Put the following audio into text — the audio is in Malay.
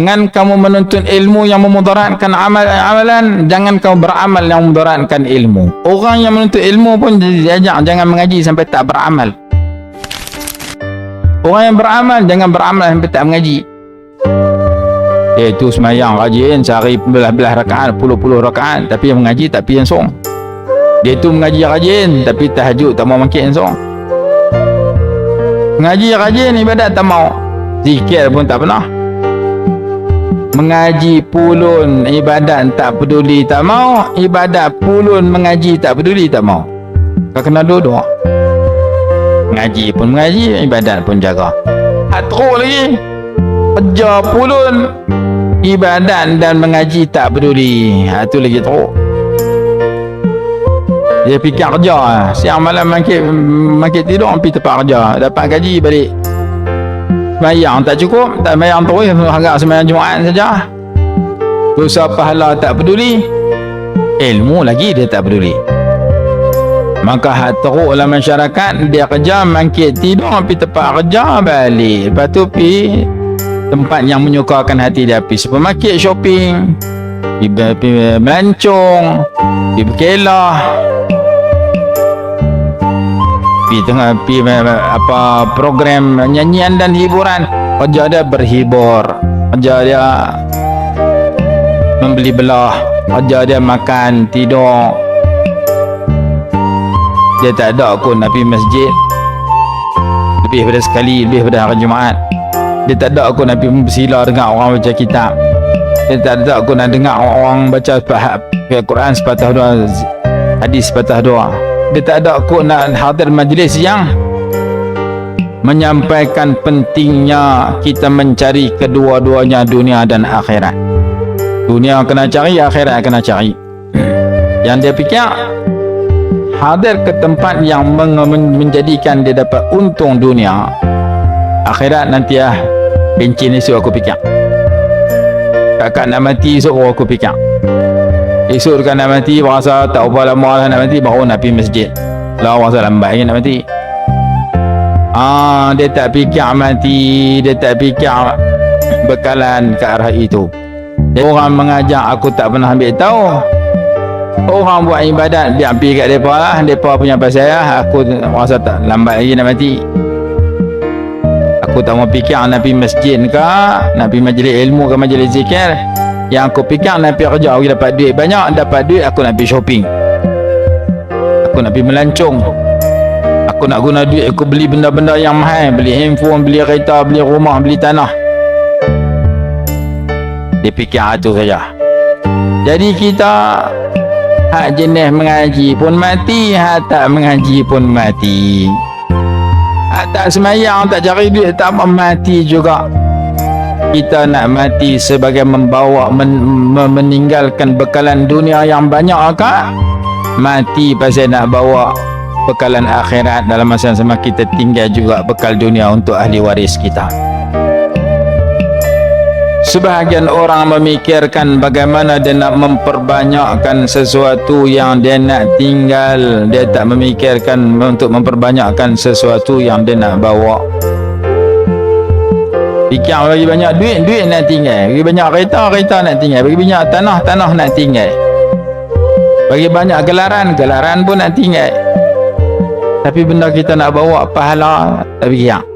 Jangan kamu menuntut ilmu yang memudaratkan amal amalan, jangan kamu beramal yang memudaratkan ilmu. Orang yang menuntut ilmu pun diajak jangan mengaji sampai tak beramal. Orang yang beramal jangan beramal sampai tak mengaji. Iaitu semayang rajin sehari belah-belah rakaat, puluh-puluh rakaat tapi yang mengaji tak pergi song. Dia tu mengaji rajin tapi tahajud tak mau makin song. Mengaji rajin ibadat tak mau. Zikir pun tak pernah mengaji pulun ibadat tak peduli tak mau ibadat pulun mengaji tak peduli tak mau. Kau kena dua-dua? Mengaji pun mengaji ibadat pun jaga. Hak teruk lagi. Kerja pulun ibadat dan mengaji tak peduli. Ha tu lagi teruk. Dia fikir kerja. Siang malam makin makin tidur pergi tempat kerja. Dapat gaji balik Semayang tak cukup Tak semayang terus. Harap semayang Jumaat saja. Dosa pahala tak peduli. Ilmu lagi dia tak peduli. Maka hak teruk dalam masyarakat Dia kerja mangkit tidur Pergi tempat kerja balik. Lepas tu pergi Tempat yang menyukakan hati dia Pergi supermarket shopping Pergi melancong Pergi berkelah pergi tengah pergi apa program nyanyian dan hiburan. Kerja dia berhibur. Kerja dia membeli belah. Kerja dia makan tidur. Dia tak ada nak pergi masjid. Lebih pada sekali lebih pada hari Jumaat. Dia tak ada aku nak pergi bersila dengan orang baca kitab. Dia tak ada aku nak dengar orang baca Al-Quran sepatah dua hadis sepatah dua dia tak ada aku nak hadir majlis yang menyampaikan pentingnya kita mencari kedua-duanya dunia dan akhirat. Dunia kena cari akhirat kena cari. Yang dia fikir hadir ke tempat yang men menjadikan dia dapat untung dunia akhirat nanti ah bencin esok aku fikir. Kakak nak mati esok aku fikir Esok kan nak mati Berasa tak apa lama lah nak mati Baru nak pergi masjid. Lah rasa lambat lagi nak mati. Ah, Dia tak fikir mati Dia tak fikir Bekalan ke arah itu. Jadi, Orang mengajak aku tak pernah ambil tahu. Orang buat ibadat Biar pergi kat mereka lah. Mereka punya pasal lah Aku rasa tak lambat lagi nak mati. Aku tak mau fikir nak pergi masjid ke Nak pergi majlis ilmu ke majlis zikir yang aku fikir nak pergi kerja aku dapat duit banyak dapat duit aku nak pergi shopping. Aku nak pergi melancong. Aku nak guna duit aku beli benda-benda yang mahal. Beli handphone beli kereta beli rumah beli tanah. Dia fikir itu saja. Jadi kita hak jenis mengaji pun mati hak tak mengaji pun mati. Hak tak semayang tak cari duit tak mati juga kita nak mati sebagai membawa men, meninggalkan bekalan dunia yang banyak akak mati pasal nak bawa bekalan akhirat dalam masa yang sama kita tinggal juga bekal dunia untuk ahli waris kita. Sebahagian orang memikirkan bagaimana dia nak memperbanyakkan sesuatu yang dia nak tinggal. Dia tak memikirkan untuk memperbanyakkan sesuatu yang dia nak bawa Fikir bagi banyak duit, duit nak tinggal. Bagi banyak kereta, kereta nak tinggal. Bagi banyak tanah, tanah nak tinggal. Bagi banyak gelaran, gelaran pun nak tinggal. Tapi benda kita nak bawa pahala, tak fikir.